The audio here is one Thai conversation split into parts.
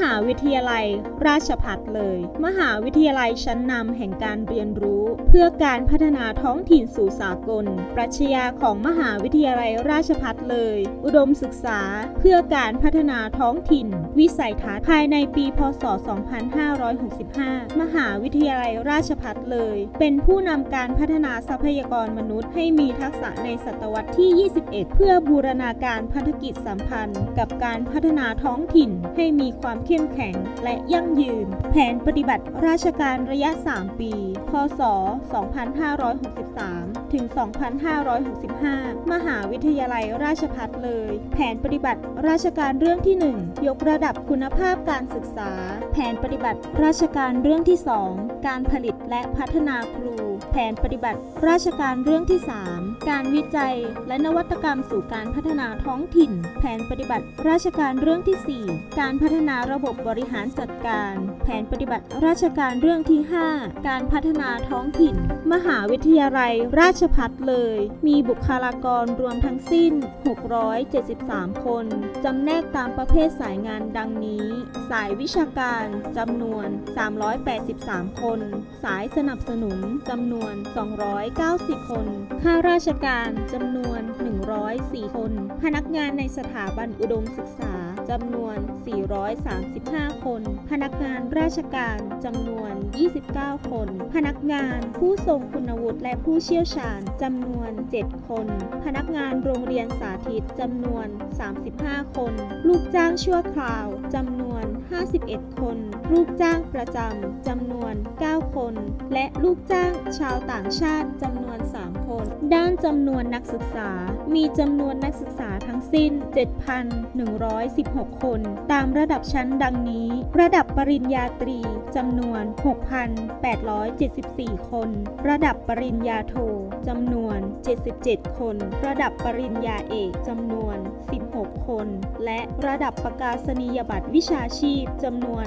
หาวิทยาลัยราชภัฏเลย มหาวิทยาลัยชั้นนำแห่งการเรียนรู้ เพื่อการพัฒนาท้องถิ่นสู่สากล ปรัชญาของมหาวิทยาลัยราชภัฏเลย อุดมศึกษาเพื่อการพัฒนาท้องถิ่น วิสัยทัศน์ภายในปี พศ 2565 มหาวิทยาลัยราชภัฏเลย เป็นผู้นำการพัฒนาทรัพยากรมนุษย์ให้มีทักษะในศตวรรษที่ 21 เพื่อบูรณาการพันธกิจสัมพันธ์ กับการพัฒนาท้องถิ่นให้มีความเข้มแข็งและยั่งยืน แผนปฏิบัติราชการระยะ 3 ปี พศ 2563 ถึง 2565 มหาวิทยาลัยราชภัฏเลย แผนปฏิบัติราชการเรื่องที่ 1 ยกระดับคุณภาพการศึกษา แผนปฏิบัติราชการเรื่องที่ 2 การผลิตและพัฒนาครูแผนปฏิบัติราชการเรื่องที่ 3 การวิจัย และนวัตกรรมสู่การพัฒนาท้องถิ่น แผนปฏิบัติราชการเรื่องที่ 4 การพัฒนาระบบบริหารจัดการ แผนปฏิบัติราชการเรื่องที่ 5 การพัฒนาท้องถิ่น มหาวิทยาลัยราชภัฏเลย มีบุคลากรรวมทั้งสิ้น 673 คน จำแนกตามประเภทสายงานดังนี้ สายวิชาการจำนวน 383 คน สายสนับสนุนจำนวน 290 คน ข้าราชการจำนวน 104 คน พนักงานในสถาบันอุดมศึกษา จำนวน 435 คน พนักงานราชการจำนวน 29 คน พนักงานผู้ทรงคุณวุฒิและผู้เชี่ยวชาญจำนวน 7 คน พนักงานโรงเรียนสาธิตจำนวน 35 คน ลูกจ้างชั่วคราวจำนวน 51 คน ลูกจ้างประจำจำนวน 9 คน และลูกจ้างชาวต่างชาติจำนวน 3 คน ด้านจำนวนนักศึกษา มีจำนวนนักศึกษาทั้งสิ้น 7,116คน ตามระดับชั้นดังนี้ ระดับปริญญาตรีจำนวน 6,874 คน ระดับปริญญาโทจำนวน 77 คน ระดับปริญญาเอกจำนวน 16 คน และระดับประกาศนียบัตรวิชาชีพจำนวน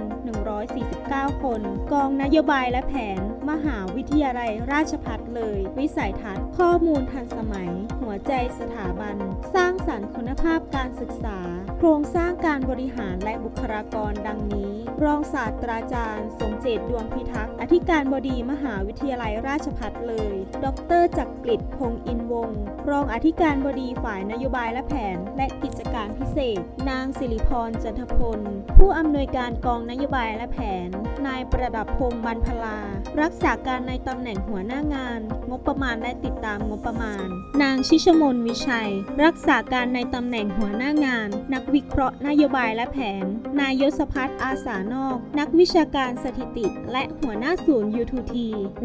149 คน กองนโยบายและแผน มหาวิทยาลัยราชภัฏเลย วิสัยทัศน์ ข้อมูลทันสมัย หัวใจสถาบัน สร้างสรรค์คุณภาพการศึกษา โครงสร้างการบริหารและบุคลากรดังนี้ รองศาสตราจารย์ สมเจตดวงพิทักษ์ อธิการบดีมหาวิทยาลัยราชภัฏเลย ดรจักรกฤษพงอินวงศ์รองอธิการบดีฝ่ายนโยบายและแผน และกิจการพิเศษ นางสิริพรจันทพล ผู้อำนวยการกองนโยบายและแผน นายประดับพงษ์บรรพลา รักษาการในตำแหน่งหัวหน้างาน งบประมาณและติดตามงบประมาณ นางชิชมนวิชัย รักษาการในตำแหน่งหัวหน้างาน นักวิเคราะห์นโยบายและแผน นายยศพัฒน์อาสานอก นักวิชาการสถิติ และหัวหน้าศูนย์ U2T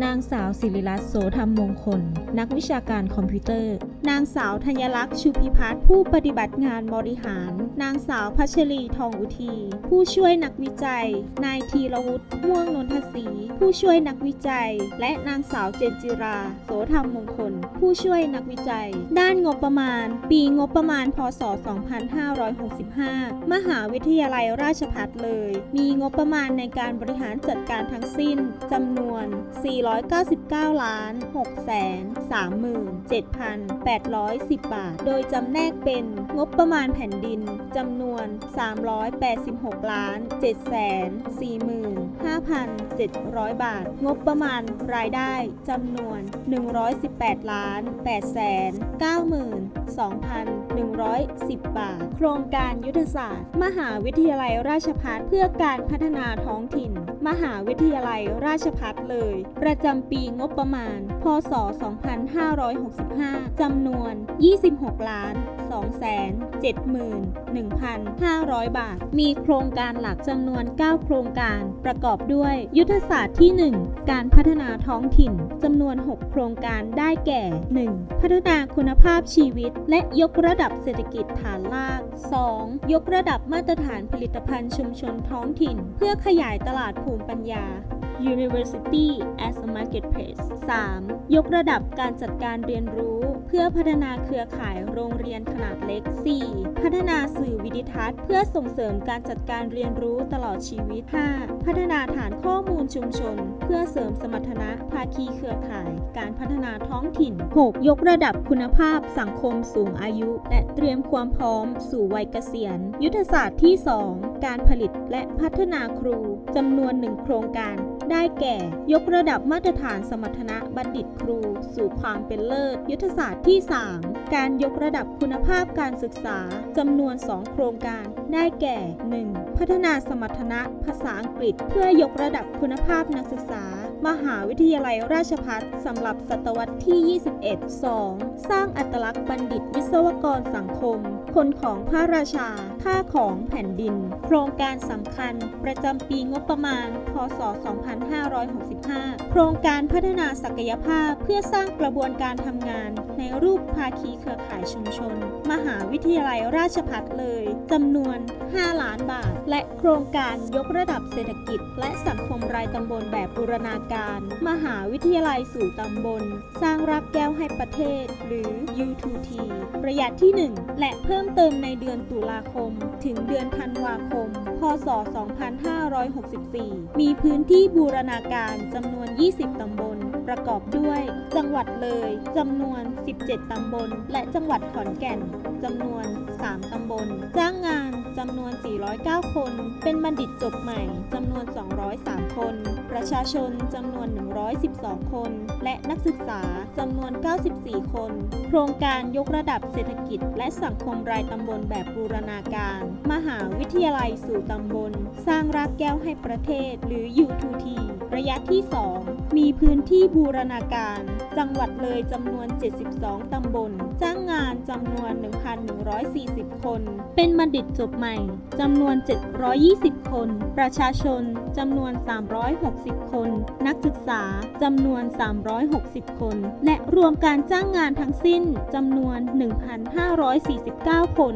นางสาวศิริรัตน์โสธรรมมงคล นักวิชาการคอมพิวเตอร์ นางสาวธัญลักษณ์ชูพิพัฒน์ผู้ปฏิบัติงานบริหาร นางสาวพัชรีทองอุที ผู้ช่วยนักวิจัย นายธีรวุฒิม่วงนนทศรีผู้ช่วยนักวิจัย และนางสาวเจนจิรา โสธรรมมงคล ผู้ช่วยนักวิจัย ด้านงบประมาณ ปีงบประมาณ พศ 2565 มหาวิทยาลัยราชพัฏเลย มีงบประมาณในการบริหารจัดการทั้งสิ้นจำนวน 499 ล้าน6 3 7 8 810 บาท โดยจำแนกเป็นงบประมาณแผ่นดินจำนวน 386 ล้าน7 4 5,700 บาท งบประมาณรายได้จำนวน 118 ล้าน8 9 0 0 0 2,110 บาท โครงการยุทธศาสตร์ มหาวิทยาลัยราชพัฒเพื่อการพัฒนาท้องถิ่น มหาวิทยาลัยราชพัฒเลย ประจำปีงบประมาณ พศ 2565 จำนวน 26 ล้าน 271,500 บาท มีโครงการหลักจำนวน 9 โครงการ ประกอบด้วย ยุทธศาสตร์ที่ 1 การพัฒนาท้องถิ่นจำนวน 6 โครงการได้แก่ 1. พัฒนาคุณภาพชีวิตและยกระดับเศรษฐกิจฐานราก 2. ยกระดับมาตรฐานผลิตภัณฑ์ชุมชนท้องถิ่น เพื่อขยายตลาดภูมิปัญญา University as a Marketplace 3. ยกระดับการจัดการเรียนรู้ เพื่อพัฒนาเครือข่ายโรงเรียนขนาดเล็ก 4. พัฒนาสื่อวิดิทัศน์ เพื่อส่งเสริมการจัดการเรียนรู้ตลอดชีวิต 5. พัฒนาฐานข้อมูลชุมชน เพื่อเสริมสมรรถนะภาคีเครือข่าย การพัฒนาท้องถิ่น 6. ยกระดับคุณภาพสังคมสูงอายุ และเตรียมความพร้อมสู่วัยเกษียณ ยุทธศาสตร์ที่ 2 การผลิตและพัฒนาครูจำนวนหนึ่งโครงการ ได้แก่ ยกระดับมาตรฐานสมรรถนะบัณฑิตครู สู่ความเป็นเลิศ ยุทธศาสตร์ที่ 3 การยกระดับคุณภาพการศึกษาจำนวน 2 โครงการ ได้แก่ 1. พัฒนาสมรรถนะภาษาอังกฤษ เพื่อยกระดับคุณภาพนักศึกษา มหาวิทยาลัยราชภัฏสำหรับศตวรรษที่ 21 2. สร้างอัตลักษณ์บัณฑิตวิศวกรสังคม คนของพระราชา ค่าของแผ่นดิน โครงการสำคัญ ประจำปีงบประมาณ พศ 2565 โครงการพัฒนาศักยภาพเพื่อสร้างกระบวนการทำงาน ในรูปภาคีเครือข่ายชุมชน มหาวิทยาลัยราชภัฏเลยจำนวน 5 ล้านบาท และโครงการยกระดับเศรษฐกิจ และสังคมรายตำบลแบบบูรณาการ มหาวิทยาลัยสู่ตำบล สร้างรักแก้วให้ประเทศ หรือ U2T ประหยัดที่ 1 และเพิ่มเติมในเดือนตุลาคม ถึงเดือนธันวาคม พศ 2564 มีพื้นที่บูรณาการจำนวน 20 ตำบล ประกอบด้วย จังหวัดเลยจำนวน 17 ตำบล และจังหวัดขอนแก่นจำนวน 3 ตำบล จ้างงานจำนวน 409 คน เป็นบัณฑิตจบใหม่จำนวน 203 คน ประชาชนจำนวน 112 คน และนักศึกษาจำนวน 94 คน โครงการยกระดับเศรษฐกิจ และสังคมรายตำบลแบบบูรณาการ มหาวิทยาลัยสู่ตำบล สร้างรากแก้วให้ประเทศ หรือ U2T ระยะที่ 2 มีพื้นที่บูรณาการ จังหวัดเลยจำนวน 72 ตำบล จ้างงานจำนวน 1,140 คน เป็นบัณฑิตจบใหม่จำนวน 720 คน ประชาชนจำนวน 360 คน นักศึกษาจำนวน 360 คน และรวมการจ้างงานทั้งสิ้นจำนวน 1,549 คน